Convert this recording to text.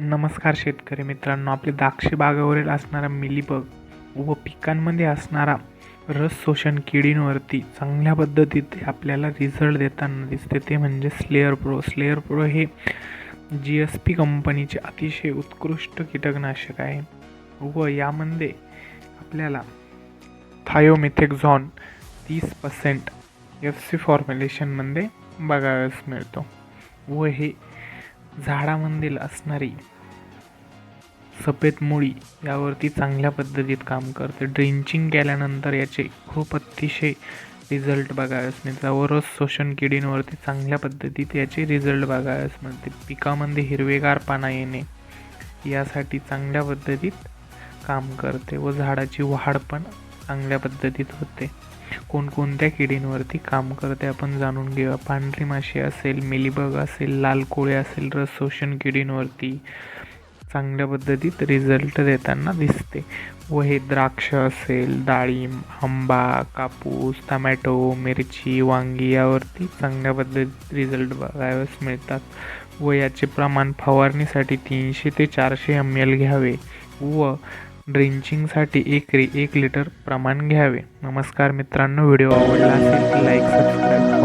नमस्कार शेतकरी मित्रांनो आपल्या द्राक्ष बागावरील असणारा मिलीबग व पिकांमध्ये असणारा रस शोषण किडींवरती चांगल्या पद्धतीत आपल्याला रिझल्ट देताना दिसते. ते म्हणजे स्लेअर प्रो स्लेअर प्रो हे जी एस पी कंपनीचे अतिशय उत्कृष्ट कीटकनाशक आहे व यामध्ये आपल्याला थायोमिथेक्झॉन तीस पर्सेंट एफ सी फॉर्म्युलेशनमध्ये बघावयास मिळतो. व हे झाडामधील असणारी सफेद मुळी यावरती चांगल्या पद्धतीत काम करते. ड्रिंचिंग केल्यानंतर याचे खूप अतिशय रिझल्ट बघावयास मिळतात. व रस शोषण किडींवरती चांगल्या पद्धतीत याचे रिझल्ट बघावयास मिळते पिकामध्ये हिरवेगार पाना येणे यासाठी चांगल्या पद्धतीत काम करते व झाडाची वाढ पण चांगल्या पद्धतीत होते. कोणकोणत्या किडींवरती काम करते आपण जाणून घेऊया. पांढरी माशी असेल मिलीबग असेल लाल कोळे असेल रस शोषण किडींवरती चांगल्या पद्धतीत रिझल्ट देताना दिसते. व हे द्राक्ष असेल डाळिंब आंबा कापूस टमॅटो मिरची वांगी यावरती चांगल्या पद्धतीत रिझल्ट बघावयास मिळतात. व याचे प्रमाण फवारणीसाठी तीनशे ते चारशे एम एल घ्यावे व ड्रिंचिंगसाठी एकरी एक लिटर प्रमाण घ्यावे. नमस्कार मित्रांनो व्हिडिओ आवडला असेल लाईक सबस्क्राईब